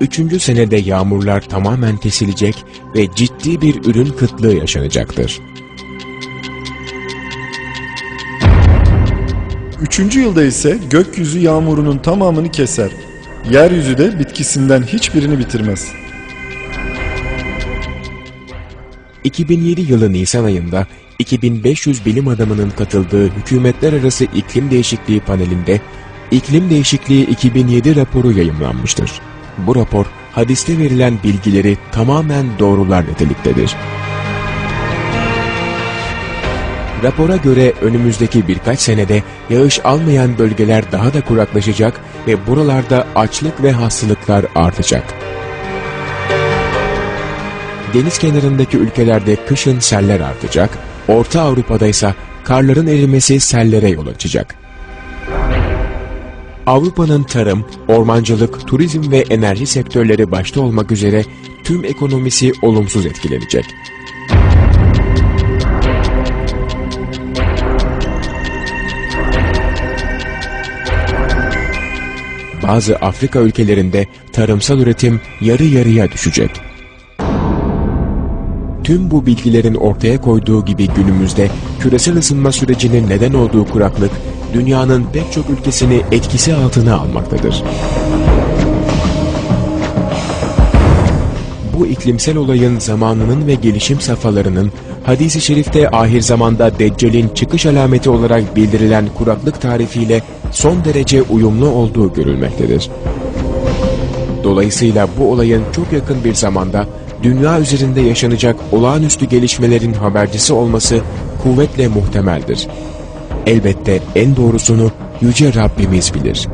Üçüncü senede yağmurlar tamamen kesilecek ve ciddi bir ürün kıtlığı yaşanacaktır. Üçüncü yılda ise gökyüzü yağmurunun tamamını keser. Yeryüzü de bitkisinden hiçbirini bitirmez. 2007 yılı Nisan ayında 2500 bilim adamının katıldığı hükümetler arası iklim değişikliği panelinde İklim Değişikliği 2007 raporu yayımlanmıştır. Bu rapor hadiste verilen bilgileri tamamen doğrular niteliktedir. Rapora göre önümüzdeki birkaç senede yağış almayan bölgeler daha da kuraklaşacak ve buralarda açlık ve hastalıklar artacak. Deniz kenarındaki ülkelerde kışın seller artacak, Orta Avrupa'da ise karların erimesi sellere yol açacak. Avrupa'nın tarım, ormancılık, turizm ve enerji sektörleri başta olmak üzere tüm ekonomisi olumsuz etkilenecek. Bazı Afrika ülkelerinde tarımsal üretim yarı yarıya düşecek. Tüm bu bilgilerin ortaya koyduğu gibi günümüzde küresel ısınma sürecinin neden olduğu kuraklık, dünyanın pek çok ülkesini etkisi altına almaktadır. Bu iklimsel olayın zamanının ve gelişim safhalarının hadis-i şerifte ahir zamanda Deccal'in çıkış alameti olarak bildirilen kuraklık tarifiyle son derece uyumlu olduğu görülmektedir. Dolayısıyla bu olayın çok yakın bir zamanda dünya üzerinde yaşanacak olağanüstü gelişmelerin habercisi olması kuvvetle muhtemeldir. Elbette en doğrusunu Yüce Rabbimiz bilir.